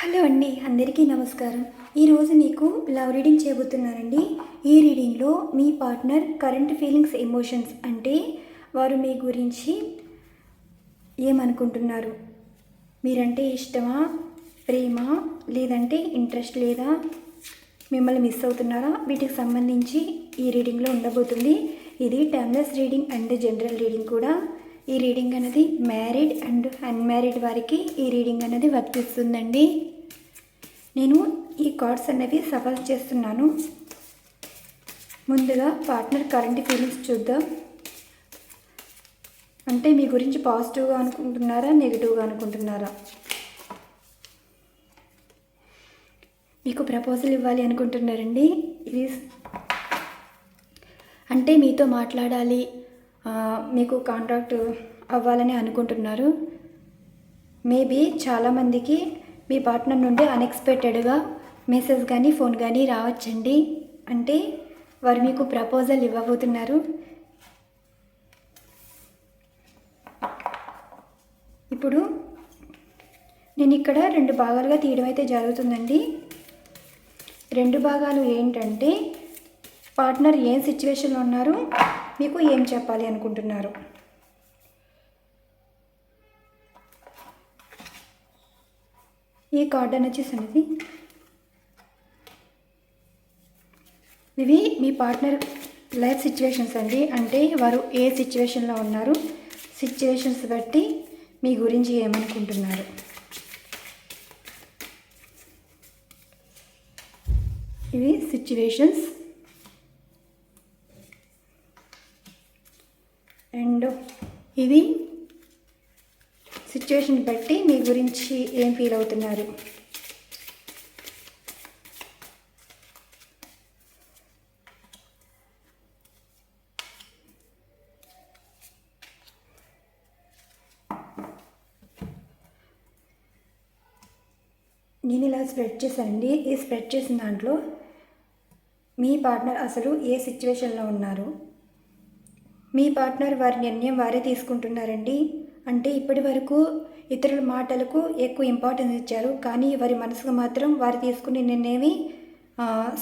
Hello అండి అందరికీ నమస్కారం. ఈరోజు మీకు లవ్ రీడింగ్ చేయబోతున్నానండి. ఈ రీడింగ్లో మీ పార్ట్నర్ కరెంట్ ఫీలింగ్స్ ఎమోషన్స్ అంటే వారు మీ గురించి ఏమనుకుంటున్నారు? మీరంటే ఇష్టమా ప్రేమ లేదంటే ఇంట్రెస్ట్ లేదా? మిమ్మల్ని మిస్ అవుతున్నారా? వీటికి సంబంధించి ఈ రీడింగ్లో ఉండబోతుంది. ఇది timeless reading and general reading కూడా. ఈ రీడింగ్ అనేది మ్యారీడ్ అండ్ అన్మ్యారీడ్ వారికి ఈ రీడింగ్ అనేది వర్తిస్తుందండి. నేను ఈ కార్డ్స్ అనేవి సఫల్ చేస్తున్నాను. ముందుగా పార్ట్నర్ కరెంట్ ఫీలింగ్స్ చూద్దాం. అంటే మీ గురించి పాజిటివ్గా అనుకుంటున్నారా నెగిటివ్గా అనుకుంటున్నారా? మీకు ప్రపోజల్ ఇవ్వాలి అనుకుంటున్నారండి. ఇది అంటే మీతో మాట్లాడాలి మీకు కాంట్రాక్ట్ అవ్వాలని అనుకుంటున్నారు. మేబీ చాలామందికి మీ పార్ట్నర్ నుండి అన్ఎక్స్పెక్టెడ్గా మెసేజ్ కానీ ఫోన్ కానీ రావచ్చండి. అంటే వారు మీకు ప్రపోజల్ ఇవ్వబోతున్నారు. ఇప్పుడు నేను ఇక్కడ రెండు భాగాలుగా తీయడం అయితే జరుగుతుందండి. రెండు భాగాలు ఏంటంటే పార్ట్నర్ ఏం సిచ్యువేషన్లో ఉన్నారు మీకు ఏం చెప్పాలి అనుకుంటున్నారు? ఈ కార్డ్ అని వచ్చేసి అనేది ఇవి మీ పార్ట్నర్ లైఫ్ సిచ్యువేషన్స్ అండి. అంటే వారు ఏ సిచ్యువేషన్లో ఉన్నారు సిచ్యువేషన్స్ బట్టి మీ గురించి ఏమనుకుంటున్నారు? ఇవి సిచ్యువేషన్స్. అండ్ ఇది సిచ్యువేషన్ బట్టి మీ గురించి ఏం ఫీల్ అవుతున్నారు? నేను ఇలా స్ప్రెడ్ చేశానండి. ఈ స్ప్రెడ్ చేసిన దాంట్లో మీ పార్ట్నర్ అసలు ఏ సిచ్యువేషన్లో ఉన్నారు? మీ పార్ట్నర్ వారి నిర్ణయం వారే తీసుకుంటున్నారండి. అంటే ఇప్పటి వరకు ఇతరుల మాటలకు ఎక్కువ ఇంపార్టెన్స్ ఇచ్చారు. కానీ వారి మనసుకు మాత్రం వారు తీసుకునే నిర్ణయమే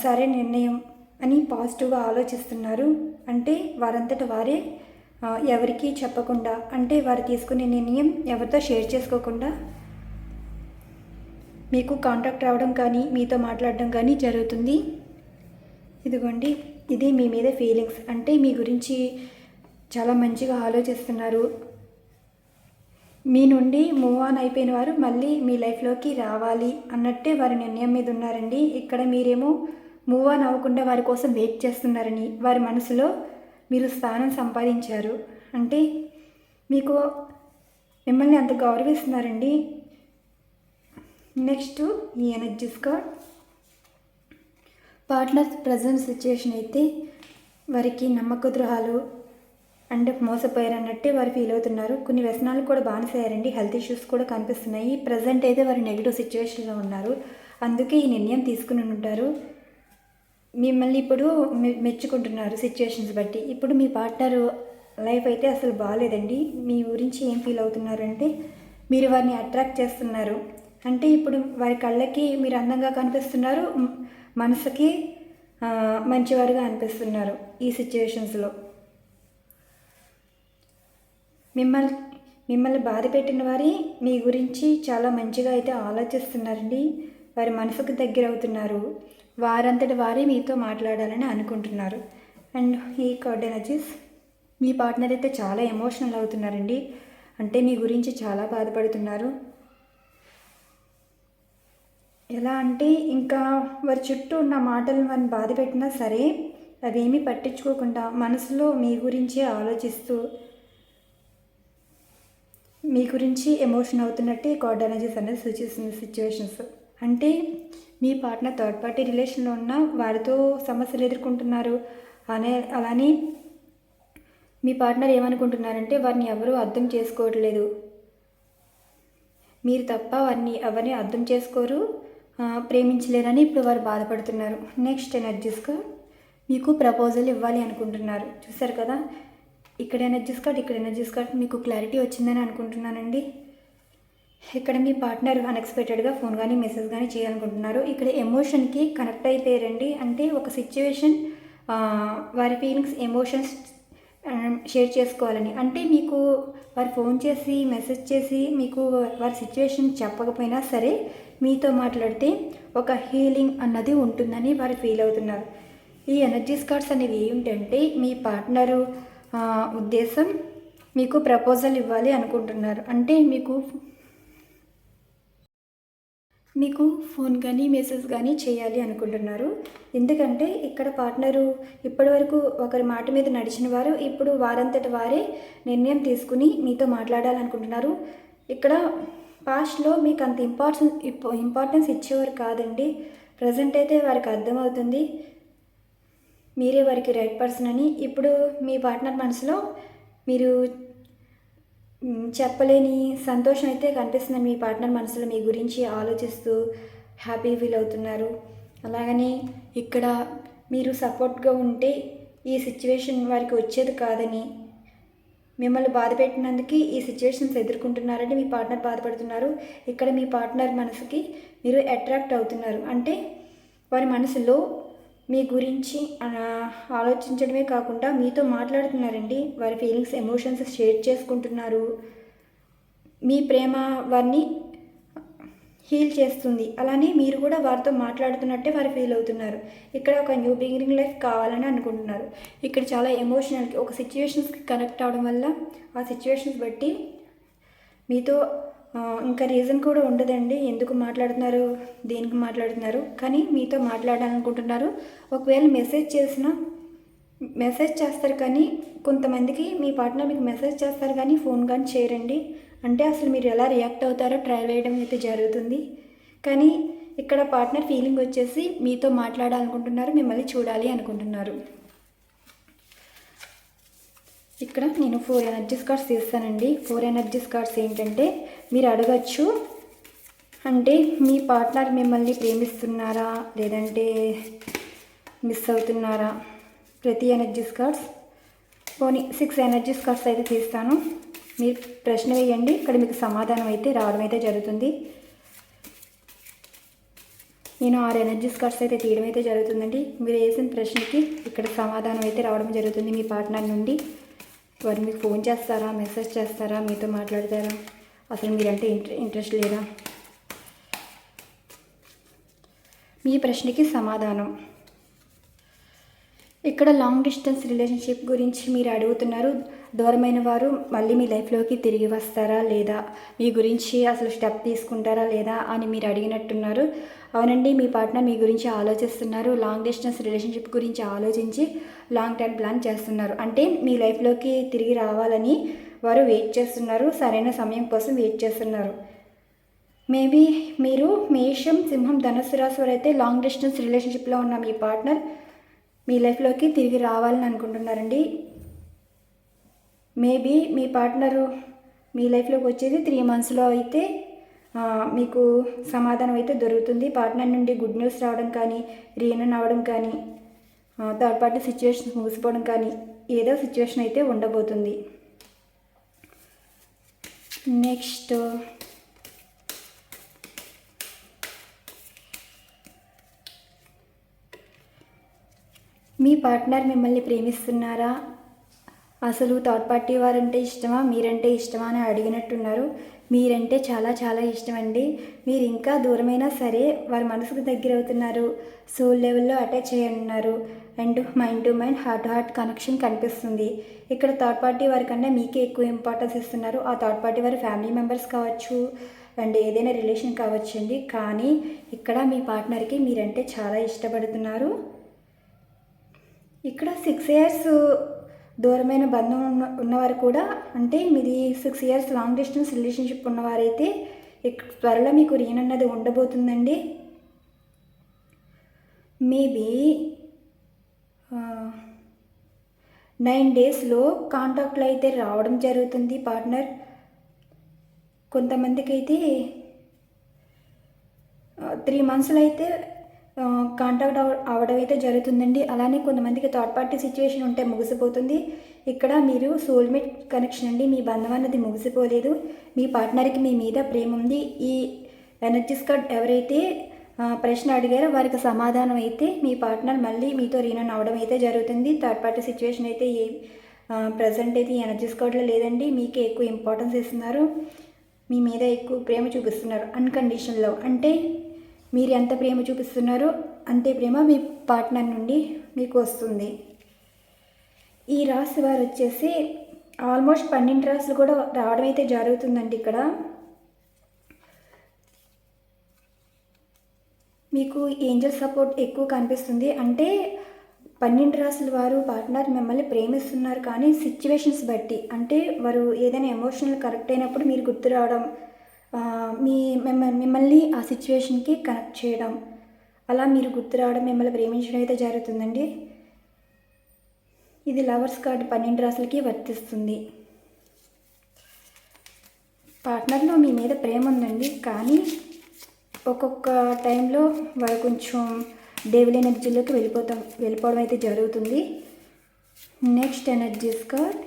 సరే నిర్ణయం అని పాజిటివ్గా ఆలోచిస్తున్నారు. అంటే వారంతట వారే ఎవరికీ చెప్పకుండా అంటే వారు తీసుకునే నిర్ణయం ఎవరితో షేర్ చేసుకోకుండా మీకు కాంటాక్ట్ రావడం కానీ మీతో మాట్లాడడం కానీ జరుగుతుంది. ఇదిగోండి ఇది మీ మీద ఫీలింగ్స్ అంటే మీ గురించి చాలా మంచిగా ఆలోచిస్తున్నారు. మీ నుండి మూవ్ ఆన్ అయిపోయిన వారు మళ్ళీ మీ లైఫ్లోకి రావాలి అన్నట్టే వారి నిర్ణయం మీద ఉన్నారండి. ఇక్కడ మీరేమో మూవ్ ఆన్ అవ్వకుండా వారి కోసం వెయిట్ చేస్తున్నారని వారి మనసులో మీరు స్థానం సంపాదించారు. అంటే మీకు మిమ్మల్ని అంత గౌరవిస్తున్నారండి. నెక్స్ట్ ఈ energies card partner present situation అయితే వారికి నమ్మక ద్రోహాలు అండ్ మోసపోయారు అన్నట్టే వారు ఫీల్ అవుతున్నారు. కొన్ని వ్యసనాలు కూడా బానిసయ్యారండి. హెల్త్ ఇష్యూస్ కూడా కనిపిస్తున్నాయి. ప్రజెంట్ అయితే వారు నెగిటివ్ సిచ్యువేషన్లో ఉన్నారు. అందుకే ఈ నిర్ణయం తీసుకుని ఉంటారు. మిమ్మల్ని ఇప్పుడు మె- మెచ్చుకుంటున్నారు సిచ్యువేషన్స్ బట్టి. ఇప్పుడు మీ పార్ట్నర్ లైఫ్ అయితే అసలు బాగాలేదండి మీ గురించి ఏం ఫీల్ అవుతున్నారు అంటే మీరు వారిని అట్రాక్ట్ చేస్తున్నారు. అంటే ఇప్పుడు వారి కళ్ళకి మీరు అందంగా కనిపిస్తున్నారు. మనసుకి మంచివారుగా అనిపిస్తున్నారు ఈ సిచ్యువేషన్స్లో మిమ్మల్ని మిమ్మల్ని బాధ పెట్టిన వారి మీ గురించి చాలా మంచిగా అయితే ఆలోచిస్తున్నారండి. వారి మనసుకు దగ్గర అవుతున్నారు వారంతటి వారే మీతో మాట్లాడాలని అనుకుంటున్నారు. అండ్ ఈ కార్డ్ ఎనర్జీస్ మీ పార్ట్నర్ అయితే చాలా ఎమోషనల్ అవుతున్నారండి. అంటే మీ గురించి చాలా బాధపడుతున్నారు. ఎలా అంటే ఇంకా వారి చుట్టూ ఉన్న మాటలు వారిని బాధ పెట్టినా సరే అవేమీ పట్టించుకోకుండా మనసులో మీ గురించే ఆలోచిస్తూ మీ గురించి ఎమోషన్ అవుతున్నట్టు ఈ కార్డ్ ఎనర్జీస్ అనేది సూచిస్తుంది సిచ్యువేషన్స్. అంటే మీ పార్ట్నర్ థర్డ్ పార్టీ రిలేషన్లో ఉన్న వారితో సమస్యలు ఎదుర్కొంటున్నారు అనే అలానే మీ పార్ట్నర్ ఏమనుకుంటున్నారంటే వారిని ఎవరూ అర్థం చేసుకోవట్లేదు. మీరు తప్ప వారిని ఎవరిని అర్థం చేసుకోరు ప్రేమించలేరని ఇప్పుడు వారు బాధపడుతున్నారు. నెక్స్ట్ ఎనర్జీస్గా మీకు ప్రపోజల్ ఇవ్వాలి అనుకుంటున్నారు. చూసారు కదా? ఇక్కడ ఎనర్జీస్ కార్డ్ ఇక్కడ ఎనర్జీస్ కార్డ్ మీకు క్లారిటీ వచ్చిందని అనుకుంటున్నానండి. ఇక్కడ మీ పార్ట్నర్ అన్ఎక్స్పెక్టెడ్గా ఫోన్ కానీ మెసేజ్ కానీ చేయాలనుకుంటున్నారు. ఇక్కడ ఎమోషన్కి కనెక్ట్ అయిపోయారండి అంటే ఒక సిచ్యువేషన్ వారి ఫీలింగ్స్ ఎమోషన్స్ షేర్ చేసుకోవాలని. అంటే మీకు వారు ఫోన్ చేసి మెసేజ్ చేసి మీకు వారి సిచ్యువేషన్ చెప్పకపోయినా సరే మీతో మాట్లాడితే ఒక హీలింగ్ అన్నది ఉంటుందని వారు ఫీల్ అవుతున్నారు. ఈ ఎనర్జీస్ కార్డ్స్ అనేవి ఏమిటంటే మీ పార్ట్నరు ఉద్దేశం మీకు ప్రపోజల్ ఇవ్వాలి అనుకుంటున్నారు. అంటే మీకు మీకు ఫోన్ కానీ మెసేజ్ కానీ చేయాలి అనుకుంటున్నారు. ఎందుకంటే ఇక్కడ పార్ట్నరు ఇప్పటివరకు ఒకరి మాట మీద నడిచిన వారు ఇప్పుడు వారంతట వారే నిర్ణయం తీసుకుని మీతో మాట్లాడాలనుకుంటున్నారు. ఇక్కడ పాస్ట్లో మీకు అంత ఇంపార్టెన్స్ ఇంపార్టెన్స్ ఇచ్చేవారు కాదండి. ప్రజెంట్ అయితే వారికి అర్థమవుతుంది. మీరే వారికి రైట్ పర్సన్ అని ఇప్పుడు మీ పార్ట్నర్ మనసులో మీరు చెప్పలేని సంతోషం అయితే కనిపిస్తుంది మీ పార్ట్నర్ మనసులో మీ గురించి ఆలోచిస్తూ హ్యాపీ ఫీల్ అవుతున్నారు. అలాగనే ఇక్కడ మీరు సపోర్ట్గా ఉంటే ఈ సిచ్యువేషన్ వారికి వచ్చేది కాదని మిమ్మల్ని బాధ పెట్టినందుకు ఈ సిచ్యువేషన్స్ ఎదుర్కొంటున్నారని మీ పార్ట్నర్ బాధపడుతున్నారు. ఇక్కడ మీ పార్ట్నర్ మనసుకి మీరు అట్రాక్ట్ అవుతున్నారు. అంటే వారి మనసులో మీ గురించి ఆలోచించడమే కాకుండా మీతో మాట్లాడుతున్నారండి. వారి ఫీలింగ్స్ ఎమోషన్స్ షేర్ చేసుకుంటున్నారు. మీ ప్రేమ వారిని హీల్ చేస్తుంది. అలానే మీరు కూడా వారితో మాట్లాడుతున్నట్టే వారు ఫీల్ అవుతున్నారు. ఇక్కడ ఒక న్యూ బిగినింగ్ లైఫ్ కావాలని అనుకుంటున్నారు. ఇక్కడ చాలా ఎమోషనల్కి ఒక సిచ్యువేషన్స్కి కనెక్ట్ అవడం వల్ల ఆ సిచ్యువేషన్స్ బట్టి మీతో ఇంకా రీజన్ కూడా ఉండదండి. ఎందుకు మాట్లాడుతున్నారు? దేనికి మాట్లాడుతున్నారు? కానీ మీతో మాట్లాడాలనుకుంటున్నారు. ఒకవేళ మెసేజ్ చేసినా మెసేజ్ చేస్తారు కానీ కొంతమందికి మీ పార్ట్నర్ మీకు మెసేజ్ చేస్తారు కానీ ఫోన్ కానీ చేయరండి. అంటే అసలు మీరు ఎలా రియాక్ట్ అవుతారో ట్రై వేయడం అయితే జరుగుతుంది. కానీ ఇక్కడ పార్ట్నర్ ఫీలింగ్ వచ్చేసి మీతో మాట్లాడాలనుకుంటున్నారు మిమ్మల్ని చూడాలి అనుకుంటున్నారు. ఇక్కడ నేను ఫోర్ ఎనర్జీస్ కార్డ్స్ తీస్తానండి. ఫోర్ ఎనర్జీస్ కార్డ్స్ ఏంటంటే మీరు అడగచ్చు. అంటే మీ పార్ట్నర్ మిమ్మల్ని ప్రేమిస్తున్నారా? లేదంటే మిస్ అవుతున్నారా? ప్రతి ఎనర్జీస్ కార్డ్స్. పోనీ సిక్స్ ఎనర్జీస్ కార్డ్స్ అయితే తీస్తాను. మీరు ప్రశ్న వేయండి. ఇక్కడ మీకు సమాధానం అయితే రావడం అయితే జరుగుతుంది. నేను ఆరు ఎనర్జీస్ కార్డ్స్ అయితే తీయడం అయితే జరుగుతుందండి. మీరు వేసిన ప్రశ్నకి ఇక్కడ సమాధానం అయితే రావడం జరుగుతుంది మీ పార్ట్నర్ నుండి. వారు మీకు ఫోన్ చేస్తారా? మెసేజ్ చేస్తారా? మీతో మాట్లాడతారా? అసలు మీరంటే ఇంట్రె ఇంట్రెస్ట్ లేదా? మీ ప్రశ్నకి సమాధానం. ఇక్కడ లాంగ్ డిస్టెన్స్ రిలేషన్షిప్ గురించి మీరు అడుగుతున్నారు. దూరమైన వారు మళ్ళీ మీ లైఫ్లోకి తిరిగి వస్తారా లేదా? మీ గురించి అసలు స్టెప్ తీసుకుంటారా లేదా అని మీరు అడిగినట్టున్నారు. అవునండి మీ పార్ట్నర్ మీ గురించి ఆలోచిస్తున్నారు. లాంగ్ డిస్టెన్స్ రిలేషన్షిప్ గురించి ఆలోచించి లాంగ్ టర్మ్ ప్లాన్ చేస్తున్నారు. అంటే మీ లైఫ్లోకి తిరిగి రావాలని వారు వెయిట్ చేస్తున్నారు సరైన సమయం కోసం వెయిట్ చేస్తున్నారు. మేబీ మీరు మేషం సింహం ధనుసు రాశి వారు అయితే లాంగ్ డిస్టెన్స్ రిలేషన్షిప్లో ఉన్న మీ పార్ట్నర్ మీ లైఫ్లోకి తిరిగి రావాలని అనుకుంటున్నారండి. మేబీ మీ పార్ట్నరు మీ లైఫ్లోకి వచ్చేది త్రీ మంత్స్లో అయితే మీకు సమాధానం అయితే దొరుకుతుంది. పార్ట్నర్ నుండి గుడ్ న్యూస్ రావడం కానీ రీయూనియన్ అవ్వడం కానీ థర్డ్ పార్టీ సిచ్యువేషన్ ముగిసిపోవడం కానీ ఏదో సిచ్యువేషన్ అయితే ఉండబోతుంది. నెక్స్ట్. మీ పార్ట్నర్ మిమ్మల్ని ప్రేమిస్తున్నారా? అసలు థర్డ్ పార్టీ వారంటే ఇష్టమా? మీరంటే ఇష్టమా అని అడిగినట్టున్నారు. మీరంటే చాలా చాలా ఇష్టం అండి మీరు ఇంకా దూరమైనా సరే వారి మనసుకు దగ్గర అవుతున్నారు సోల్ లెవెల్లో అటాచ్ అయ్యి ఉన్నారు. And mind to mind heart to heart connection కనిపిస్తుంది. ఇక్కడ థర్డ్ పార్టీ వారి కన్నా మీకే ఎక్కువ ఇంపార్టెన్స్ ఇస్తున్నారు. ఆ థర్డ్ పార్టీ వారి ఫ్యామిలీ మెంబర్స్ కావచ్చు అండ్ ఏదైనా రిలేషన్ కావచ్చు అండి. కానీ ఇక్కడ మీ పార్ట్నర్కి మీరంటే చాలా ఇష్టపడుతున్నారు. ఇక్కడ సిక్స్ ఇయర్స్ దూరమైన బంధం ఉన్న ఉన్నవారు కూడా అంటే మీది six years long distance relationship ఉన్నవారైతే త్వరలో మీకు రీన్ అన్నది ఉండబోతుందండి. మేబీ నైన్ డేస్లో కాంటాక్ట్లో అయితే రావడం జరుగుతుంది పార్ట్నర్ కొంతమందికి అయితే త్రీ మంత్స్లో అయితే కాంటాక్ట్ అవడం అయితే జరుగుతుందండి. అలానే కొంతమందికి థర్డ్ పార్టీ సిచ్యువేషన్ ఉంటే ముగిసిపోతుంది. ఇక్కడ మీరు సోల్మేట్ కనెక్షన్ అండి. మీ బంధం అన్నది ముగిసిపోలేదు. మీ పార్ట్నర్కి మీ మీద ప్రేమ ఉంది. ఈ ఎనర్జీస్ కార్డ్ ఎవరైతే ప్రశ్న అడిగారో వారికి సమాధానం అయితే మీ పార్ట్నర్ మళ్ళీ మీతో రీనన్ అవడం అయితే జరుగుతుంది. థర్డ్ పార్టీ సిచ్యువేషన్ అయితే ఏ ప్రజెంట్ అయితే ఈ ఎనర్జీస్ కార్డ్లో లేదండి. మీకే ఎక్కువ ఇంపార్టెన్స్ ఇస్తున్నారు. మీ మీద ఎక్కువ ప్రేమ చూపిస్తున్నారు. అన్కండిషన్ లవ్ అంటే మీరు ఎంత ప్రేమ చూపిస్తున్నారో అంతే ప్రేమ మీ పార్ట్నర్ నుండి మీకు వస్తుంది ఈ రాశి వారు వచ్చేసి ఆల్మోస్ట్ పన్నెండు రాసులు కూడా రావడం అయితే జరుగుతుందండి ఇక్కడ. మీకు ఏంజల్ సపోర్ట్ ఎక్కువ కనిపిస్తుంది. అంటే పన్నెండు రాసుల వారు పార్ట్నర్ మిమ్మల్ని ప్రేమిస్తున్నారు కానీ సిచ్యువేషన్స్ బట్టి అంటే వారు ఏదైనా ఎమోషనల్ కరెక్ట్ అయినప్పుడు మీరు గుర్తు రావడం మీ మిమ్మల్ని మిమ్మల్ని ఆ సిచ్యువేషన్కి కనెక్ట్ చేయడం. అలా మీరు గుర్తు రావడం మిమ్మల్ని ప్రేమించడం అయితే జరుగుతుందండి. ఇది లవర్స్ కార్డు పన్నెండు రాసులకి వర్తిస్తుంది. పార్ట్నర్లో మీ మీద ప్రేమ ఉందండి కానీ ఒక్కొక్క టైంలో వారు కొంచెం డేవిల్ ఎనర్జీలోకి వెళ్ళిపోతాం వెళ్ళిపోవడం అయితే జరుగుతుంది. Next energies card.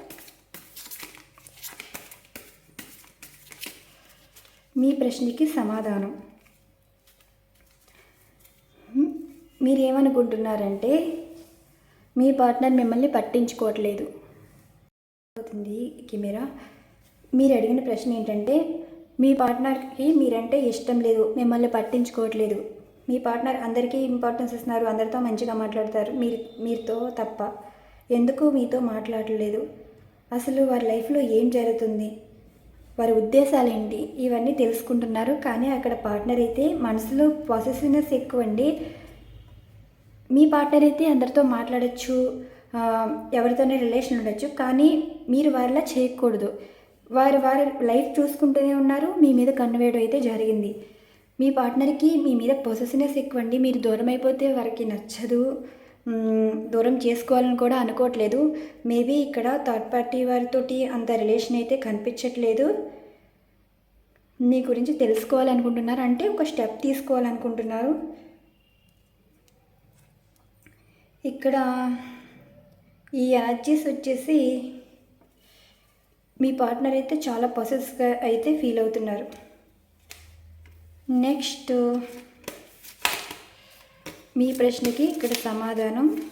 మీ ప్రశ్నకి సమాధానం. మీరు ఏమనుకుంటున్నారంటే మీ పార్ట్నర్ మిమ్మల్ని పట్టించుకోవట్లేదు. అవుతుంది కెమెరా. మీరు అడిగిన ప్రశ్న ఏంటంటే మీ పార్ట్నర్కి మీరంటే ఇష్టం లేదు మిమ్మల్ని పట్టించుకోవట్లేదు. మీ పార్ట్నర్ అందరికీ ఇంపార్టెన్స్ ఇస్తున్నారు అందరితో మంచిగా మాట్లాడతారు మీరు మీతో తప్ప. ఎందుకు మీతో మాట్లాడలేదు? అసలు వారి లైఫ్లో ఏం జరుగుతుంది? వారి ఉద్దేశాలు ఏంటి ఇవన్నీ తెలుసుకుంటున్నారు. కానీ అక్కడ పార్ట్నర్ అయితే మనసులో పాసెసివ్నెస్ ఎక్కువ అండి మీ పార్ట్నర్ అయితే అందరితో మాట్లాడచ్చు ఎవరితోనే రిలేషన్ ఉండొచ్చు. కానీ మీరు వారిలా చేయకూడదు. వారు వారి లైఫ్ చూసుకుంటూనే ఉన్నారు. మీ మీద కన్ను వేయడం అయితే జరిగింది. మీ పార్ట్నర్కి మీ మీద పొసెసినెస్ ఎక్కువ అండి మీరు దూరం అయిపోతే వారికి నచ్చదు. దూరం చేసుకోవాలని కూడా అనుకోవట్లేదు. మేబీ ఇక్కడ థర్డ్ పార్టీ వారితోటి అంత రిలేషన్ అయితే కనిపించట్లేదు. మీ గురించి తెలుసుకోవాలనుకుంటున్నారు. అంటే ఒక స్టెప్ తీసుకోవాలనుకుంటున్నారు. ఇక్కడ ఈ ఎనర్జీస్ వచ్చేసి మీ పార్ట్నర్ అయితే చాలా పొసెస్గా అయితే ఫీల్ అవుతున్నారు. నెక్స్ట్ మీ ప్రశ్నకి ఇక్కడ సమాధానం.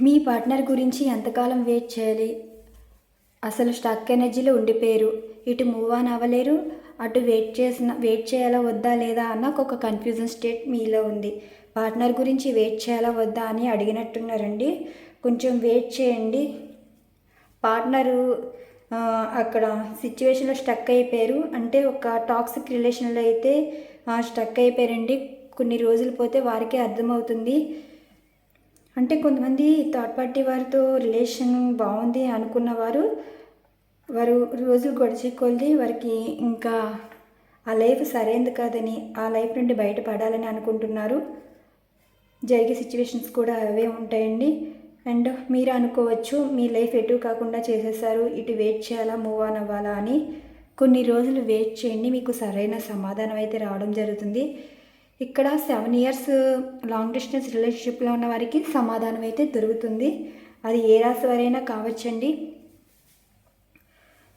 మీ పార్ట్నర్ గురించి ఎంతకాలం వెయిట్ చేయాలి? అసలు స్టక్ ఎనర్జీలో ఉండిపోయారు. ఇటు మూవ్ ఆన్ అవ్వలేరు. అటు వెయిట్ చేసిన వెయిట్ చేయాలా వద్దా లేదా అన్న ఒక కన్ఫ్యూజన్ స్టేట్ మీలో ఉంది. పార్ట్నర్ గురించి వెయిట్ చేయాలా వద్దా అని అడిగినట్టున్నారండి. కొంచెం వెయిట్ చేయండి. పార్ట్నరు అక్కడ సిచ్యువేషన్లో స్టక్ అయిపోయారు. అంటే ఒక టాక్సిక్ రిలేషన్లో అయితే స్టక్ అయిపోయారండి. కొన్ని రోజులు పోతే వారికే అర్థమవుతుంది. అంటే కొంతమంది థర్డ్ పార్టీ వారితో రిలేషన్ బాగుంది అనుకున్నవారు వారు రోజులు గడిచే కొలిది వారికి ఇంకా ఆ లైఫ్ సరైనది కాదని ఆ లైఫ్ నుండి బయటపడాలని అనుకుంటున్నారు. జరిగే సిచ్యువేషన్స్ కూడా అవే ఉంటాయండి. అండ్ మీరు అనుకోవచ్చు మీ లైఫ్ ఎటు కాకుండా చేసేసారు ఇటు వెయిట్ చేయాలా మూవ్ ఆన్ అవ్వాలా అని కొన్ని రోజులు వెయిట్ చేయండి మీకు సరైన సమాధానం అయితే రావడం జరుగుతుంది. ఇక్కడ సెవెన్ ఇయర్స్ లాంగ్ డిస్టెన్స్ రిలేషన్షిప్లో ఉన్న వారికి సమాధానం అయితే దొరుకుతుంది. అది ఏ రాశి వారైనా కావచ్చండి.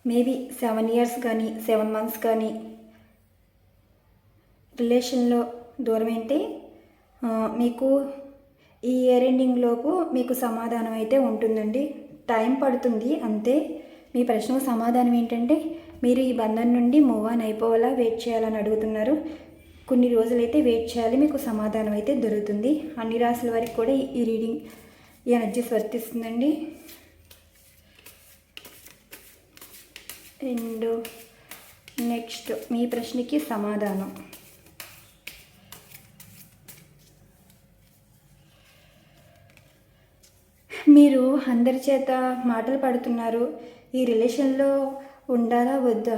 మేబీ సెవెన్ ఇయర్స్ కానీ సెవెన్ మంత్స్ కానీ రిలేషన్లో దూరం మీకు ఈ ఇయర్ ఎండింగ్ లోపు మీకు సమాధానం అయితే ఉంటుందండి. టైం పడుతుంది అంతే. మీ ప్రశ్నకు సమాధానం ఏంటంటే మీరు ఈ బంధం నుండి మూవ్ ఆన్ అయిపోవాలా వెయిట్ చేయాలని అడుగుతున్నారు. కొన్ని రోజులైతే వెయిట్ చేయాలి మీకు సమాధానం అయితే దొరుకుతుంది. అన్ని రాసుల వారికి కూడా ఈ రీడింగ్ ఈ ఎనర్జీస్ వర్తిస్తుందండి. రెండు నెక్స్ట్ మీ ప్రశ్నకి సమాధానం. మీరు అందరి చేత మాటలు పడుతున్నారు. ఈ రిలేషన్లో ఉండాలా వద్దా?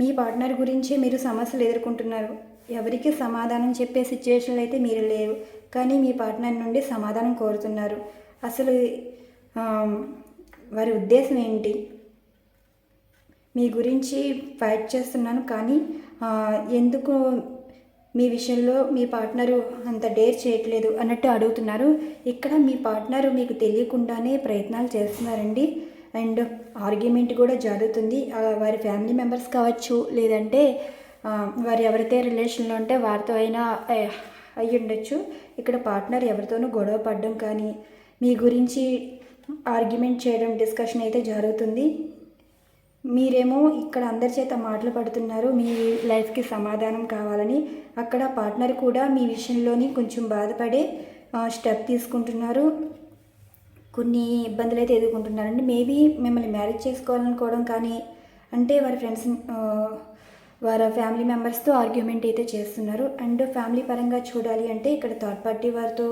మీ పార్ట్నర్ గురించే మీరు సమస్యలు ఎదుర్కొంటున్నారు. ఎవరికి సమాధానం చెప్పే సిచ్యువేషన్లు అయితే మీరు లేరు. కానీ మీ పార్ట్నర్ నుండి సమాధానం కోరుతున్నారు. అసలు వారి ఉద్దేశం ఏంటి? మీ గురించి ఫైట్ చేస్తున్నాను కానీ ఎందుకు మీ విషయంలో మీ పార్ట్నరు అంత డేర్ చేయట్లేదు అన్నట్టు అడుగుతున్నారు. ఇక్కడ మీ పార్ట్నరు మీకు తెలియకుండానే ప్రయత్నాలు చేస్తున్నారండి. అండ్ ఆర్గ్యుమెంట్ కూడా జరుగుతుంది. వారి ఫ్యామిలీ మెంబర్స్ కావచ్చు లేదంటే వారు ఎవరితో రిలేషన్లో ఉంటే వారితో అయినా ఆ, అయ్యి ఉండొచ్చు. ఇక్కడ పార్ట్నర్ ఎవరితోనూ గొడవ పడడం కానీ మీ గురించి ఆర్గ్యుమెంట్ చేయడం డిస్కషన్ అయితే జరుగుతుంది. మీరేమో ఇక్కడ అందరి చేత మాటలు పడుతున్నారు మీ లైఫ్కి సమాధానం కావాలని. అక్కడ పార్ట్నర్ కూడా మీ విషయంలోని కొంచెం బాధపడే స్టెప్ తీసుకుంటున్నారు. కొన్ని ఇబ్బందులు అయితే ఎదుర్కొంటున్నారండి. మేబీ మిమ్మల్ని మ్యారేజ్ చేసుకోవాలనుకోవడం కానీ అంటే వారి ఫ్రెండ్స్ వారి ఫ్యామిలీ మెంబర్స్తో ఆర్గ్యుమెంట్ అయితే చేస్తున్నారు. అండ్ ఫ్యామిలీ పరంగా చూడాలి అంటే ఇక్కడ థర్డ్ పార్టీ వారితో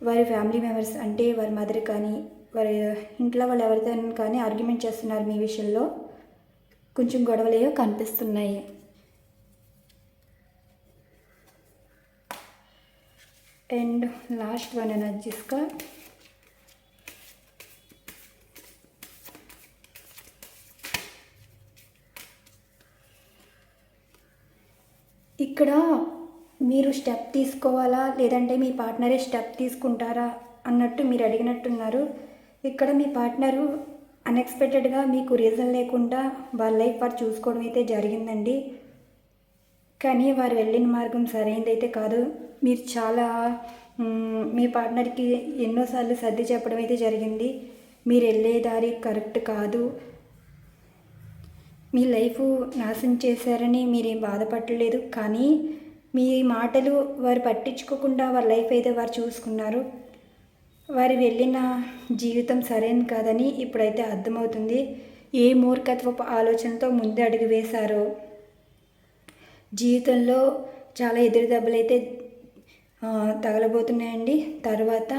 వారి ఫ్యామిలీ మెంబర్స్ అంటే వారి మదర్ కానీ వారి ఇంట్లో వాళ్ళు ఎవరితో కానీ ఆర్గ్యుమెంట్ చేస్తున్నారు మీ విషయంలో కొంచెం గొడవలేయో కనిపిస్తున్నాయి. And last one energies card ఇక్కడ మీరు స్టెప్ తీసుకోవాలా? లేదంటే మీ పార్ట్నరే స్టెప్ తీసుకుంటారా? అన్నట్టు మీరు అడిగినట్టున్నారు. ఇక్కడ మీ పార్ట్నరు అన్ఎక్స్పెక్టెడ్గా మీకు రీజన్ లేకుండా వాళ్ళ లైఫ్ వారు చూసుకోవడం అయితే జరిగిందండి. కానీ వారు వెళ్ళిన మార్గం సరైనదైతే కాదు. మీరు చాలా మీ పార్ట్నర్కి ఎన్నోసార్లు సర్ది చెప్పడం అయితే జరిగింది. మీరు వెళ్ళే దారి కరెక్ట్ కాదు. మీ లైఫ్ నాశనం చేశారని మీరేం బాధపడలేదు. కానీ మీ మాటలు వారు పట్టించుకోకుండా వారి లైఫ్ అయితే వారు చూసుకున్నారు. వారు వెళ్ళిన జీవితం సరైన కాదని ఇప్పుడైతే అర్థమవుతుంది. ఏ మూర్ఖత్వపు ఆలోచనతో ముందు అడుగు వేశారో. జీవితంలో చాలా ఎదురు దెబ్బలు అయితే తగలబోతున్నాయండి. తర్వాత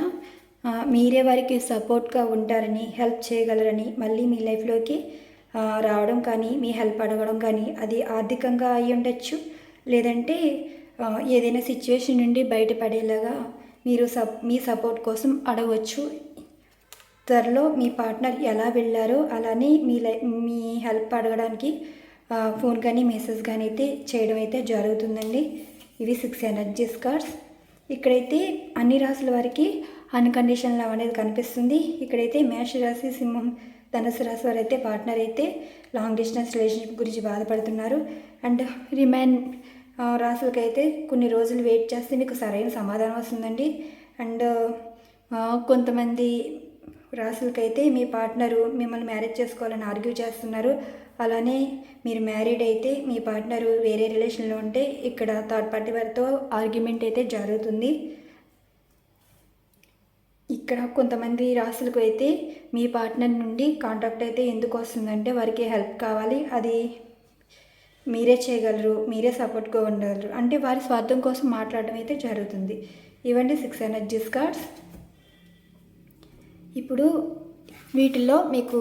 మీరే వారికి సపోర్ట్గా ఉంటారని హెల్ప్ చేయగలరని మళ్ళీ మీ లైఫ్లోకి రావడం కానీ మీ హెల్ప్ అడగడం కానీ అది ఆర్థికంగా అయి ఉండొచ్చు లేదంటే ఏదైనా సిచ్యువేషన్ నుండి బయటపడేలాగా మీరు సప్ మీ సపోర్ట్ కోసం అడగవచ్చు. త్వరలో మీ పార్ట్నర్ ఎలా వెళ్ళారో అలానే మీ లై మీ హెల్ప్ అడగడానికి ఫోన్ కానీ మెసేజ్ కానీ అయితే చేయడం అయితే జరుగుతుందండి. ఇవి సిక్స్ ఎనర్జీస్ కార్డ్స్. ఇక్కడైతే అన్ని రాసుల వారికి అన్కండిషన్ లవ్ అనేది కనిపిస్తుంది. ఇక్కడైతే మేషరాశి సింహం ధనుసు రాశి వారు అయితే పార్ట్నర్ అయితే లాంగ్ డిస్టెన్స్ రిలేషన్షిప్ గురించి బాధపడుతున్నారు. అండ్ రిమైన్ రాసులకైతే కొన్ని రోజులు వెయిట్ చేస్తే మీకు సరైన సమాధానం వస్తుందండి. అండ్ కొంతమంది రాసులకైతే మీ పార్ట్నరు మిమ్మల్ని మ్యారేజ్ చేసుకోవాలని ఆర్గ్యూ చేస్తున్నారు. అలానే మీరు మ్యారీడ్ అయితే మీ పార్ట్నరు వేరే రిలేషన్లో ఉంటే ఇక్కడ థర్డ్ పార్టీ వారితో ఆర్గ్యుమెంట్ అయితే జరుగుతుంది. ఇక్కడ కొంతమంది రాసులకు అయితే మీ పార్ట్నర్ నుండి కాంటాక్ట్ అయితే ఎందుకు వస్తుందంటే వారికి హెల్ప్ కావాలి. అది మీరే చేయగలరు మీరే సపోర్ట్గా ఉండగలరు అంటే వారి స్వార్థం కోసం మాట్లాడడం అయితే జరుగుతుంది. ఇవన్నీ సిక్స్ ఎనర్జీస్ కార్డ్స్. ఇప్పుడు వీటిల్లో మీకు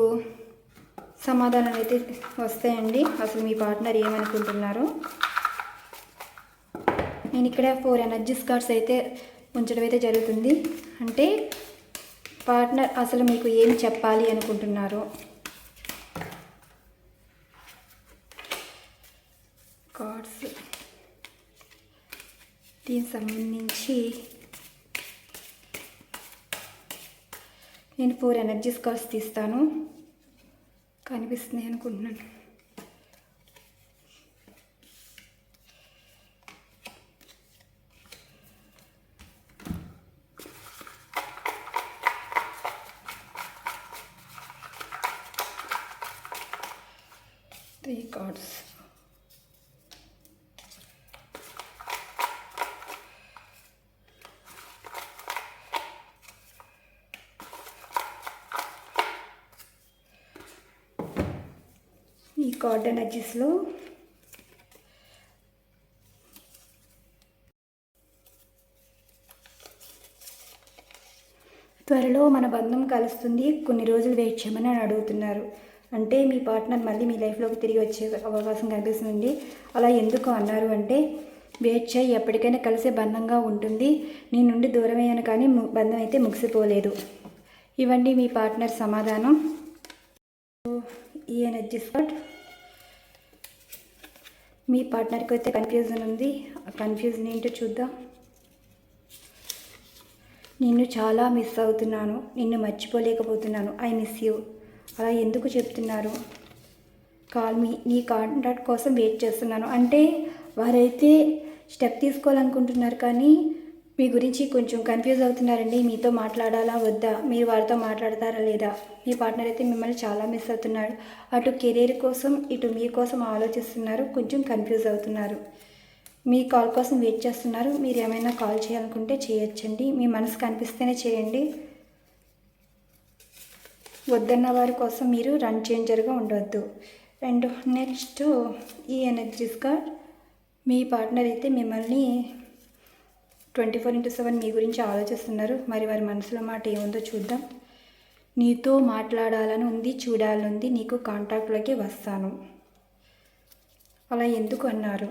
సమాధానం అయితే వస్తాయండి. అసలు మీ పార్ట్నర్ ఏమనుకుంటున్నారు? నేను ఇక్కడ ఫోర్ ఎనర్జీస్ కార్డ్స్ అయితే ఉంచడం అయితే జరుగుతుంది. అంటే పార్ట్నర్ అసలు మీకు ఏం చెప్పాలి అనుకుంటున్నారు కార్డ్స్ దీనికి సంబంధించి నేను ఫోర్ ఎనర్జీస్ కార్డ్స్ తీస్తాను. కనిపిస్తుంది అనుకుంటున్నాను. త్రీ కార్డ్స్ ఈ కార్డ్ త్వరలో మన బంధం కలుస్తుంది. కొన్ని రోజులు వెయిట్ చేయమని అని అడుగుతున్నారు. అంటే మీ పార్ట్నర్ మళ్ళీ మీ లైఫ్లోకి తిరిగి వచ్చే అవకాశం కనిపిస్తుంది. అలా ఎందుకు అన్నారు అంటే వెయిట్ చేయి ఎప్పటికైనా కలిసే బంధంగా ఉంటుంది. నీ నుండి దూరమయ్యాను కానీ బంధం అయితే ముగిసిపోలేదు. ఇవ్వండి మీ పార్ట్నర్ సమాధానం. ఈ ఎనర్జీ స్పాట్ మీ పార్ట్నర్కి అయితే కన్ఫ్యూజన్ ఉంది. ఆ కన్ఫ్యూజన్ ఏంటో చూద్దాం. నిన్ను చాలా మిస్ అవుతున్నాను. నిన్ను మర్చిపోలేకపోతున్నాను. ఐ మిస్ యూ అలా ఎందుకు చెప్తున్నారు? కాల్ మీ నీ కాంటాక్ట్ కోసం వెయిట్ చేస్తున్నాను. అంటే వారైతే స్టెప్ తీసుకోవాలనుకుంటున్నారు కానీ మీ గురించి కొంచెం కన్ఫ్యూజ్ అవుతున్నారండి. మీతో మాట్లాడాలా? వద్దా? మీరు వారితో మాట్లాడతారా లేదా? మీ పార్ట్నర్ అయితే మిమ్మల్ని చాలా మిస్ అవుతున్నాడు. అటు కెరీర్ కోసం ఇటు మీ కోసం ఆలోచిస్తున్నారు. కొంచెం కన్ఫ్యూజ్ అవుతున్నారు. మీ కాల్ కోసం వెయిట్ చేస్తున్నారు. మీరు ఏమైనా కాల్ చేయాలనుకుంటే చేయొచ్చండి. మీ మనసు కనిపిస్తేనే చేయండి. వద్దన్న వారి కోసం మీరు రన్ చేంజర్గా ఉండవద్దు అండ్ నెక్స్ట్ ఈ ఎనర్జీస్ కార్డ్ మీ పార్ట్నర్ అయితే మిమ్మల్ని ట్వంటీ ఫోర్ ఇంటూ సెవెన్ మీ గురించి ఆలోచిస్తున్నారు. మరి వారి మనసులో మాట ఏముందో చూద్దాం. నీతో మాట్లాడాలని ఉంది చూడాలని ఉంది నీకు కాంటాక్ట్లోకి వస్తాను. అలా ఎందుకు అన్నారు?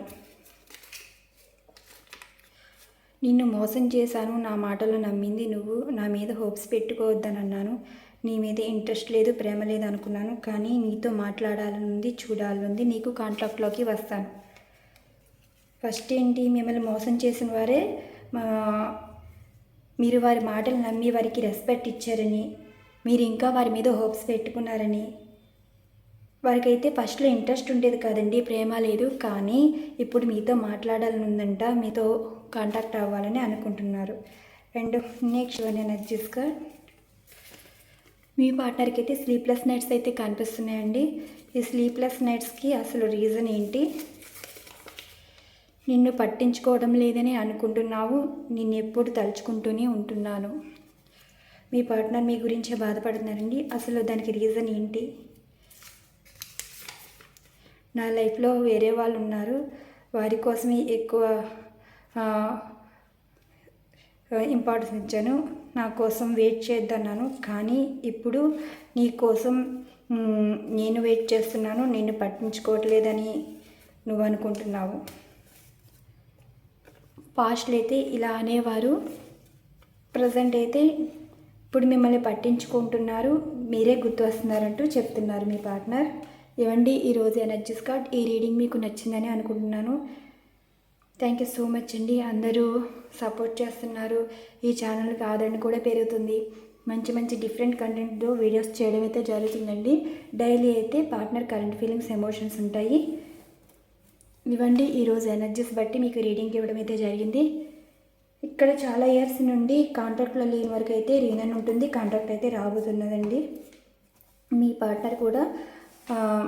నిన్ను మోసం చేశాను నా మాటలు నమ్మింది నువ్వు నా మీద హోప్స్ పెట్టుకోవద్దని అన్నాను. నీ మీద ఇంట్రెస్ట్ లేదు ప్రేమ లేదు అనుకున్నాను. కానీ నీతో మాట్లాడాలని ఉంది చూడాలని ఉంది నీకు కాంట్రాక్ట్లోకి వస్తాను. ఫస్ట్ ఏంటి? మిమ్మల్ని మోసం చేసిన వారే మీరు వారి మాటలు నమ్మి వారికి రెస్పెక్ట్ ఇచ్చారని మీరు ఇంకా వారి మీద హోప్స్ పెట్టుకున్నారని. వారికైతే ఫస్ట్లో ఇంట్రెస్ట్ ఉండేది కాదండి ప్రేమ లేదు. కానీ ఇప్పుడు మీతో మాట్లాడాలని ఉందంట మీతో కాంటాక్ట్ అవ్వాలని అనుకుంటున్నారు. And next one energies card మీ పార్ట్నర్కి అయితే స్లీప్లెస్ నైట్స్ అయితే కనిపిస్తున్నాయండి. ఈ స్లీప్లెస్ నైట్స్కి అసలు రీజన్ ఏంటి? నిన్ను పట్టించుకోవడం లేదని అనుకుంటున్నావు నిన్ను ఎప్పుడు తలుచుకుంటూనే ఉంటున్నాను. మీ పార్ట్నర్ మీ గురించే బాధపడుతున్నారండి. అసలు దానికి రీజన్ ఏంటి? నా లైఫ్లో వేరే వాళ్ళు ఉన్నారు వారి కోసమే ఎక్కువ ఇంపార్టెన్స్ ఇచ్చాను. నా కోసం వెయిట్ చేద్దన్నాను కానీ ఇప్పుడు నీ కోసం నేను వెయిట్ చేస్తున్నాను. నిన్ను పట్టించుకోవట్లేదని నువ్వు అనుకుంటున్నావు. పాస్ట్లో అయితే ఇలా అనేవారు. ప్రజెంట్ అయితే ఇప్పుడు మిమ్మల్ని పట్టించుకుంటున్నారు. మీరే గుర్తు వస్తున్నారంటూ చెప్తున్నారు మీ పార్ట్నర్. ఇవ్వండి ఈరోజు ఎనర్జీస్ కార్డ్ ఈ రీడింగ్ మీకు నచ్చిందని అనుకుంటున్నాను. థ్యాంక్ యూ సో మచ్ అండి. అందరూ సపోర్ట్ చేస్తున్నారు. ఈ ఛానల్కి ఆదరణ కూడా పెరుగుతుంది. మంచి మంచి డిఫరెంట్ కంటెంట్తో వీడియోస్ చేయడం అయితే జరుగుతుందండి. డైలీ అయితే పార్ట్నర్ కరెంట్ ఫీలింగ్స్ ఎమోషన్స్ ఉంటాయి. ఇవ్వండి ఈరోజు ఎనర్జీస్ బట్టి మీకు రీడింగ్ ఇవ్వడం అయితే జరిగింది. ఇక్కడ చాలా ఇయర్స్ నుండి కాంట్రాక్ట్లో లేని వరకు అయితే రీనన్ ఉంటుంది. కాంట్రాక్ట్ అయితే రాబోతున్నదండి. మీ పార్ట్నర్ కూడా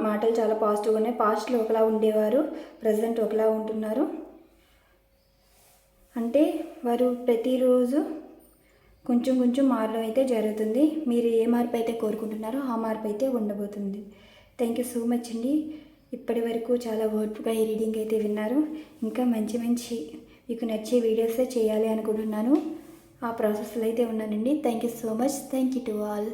మాటలు చాలా పాజిటివ్గా ఉన్నాయి. పాస్ట్లో ఒకలా ఉండేవారు ప్రజెంట్ ఒకలా ఉంటున్నారు. అంటే వారు ప్రతిరోజు కొంచెం కొంచెం మారడం అయితే జరుగుతుంది. మీరు ఏ మార్పు అయితే కోరుకుంటున్నారో ఆ మార్పు అయితే ఉండబోతుంది. థ్యాంక్ యూ సో మచ్ అండి. ఇప్పటి వరకు చాలా ఓర్పుగా ఈ రీడింగ్ అయితే విన్నారు. ఇంకా మంచి మంచి మీకు నచ్చే వీడియోసే చేయాలి అనుకుంటున్నాను. ఆ ప్రాసెస్లో అయితే ఉన్నానండి. Thank you so much. Thank you to all.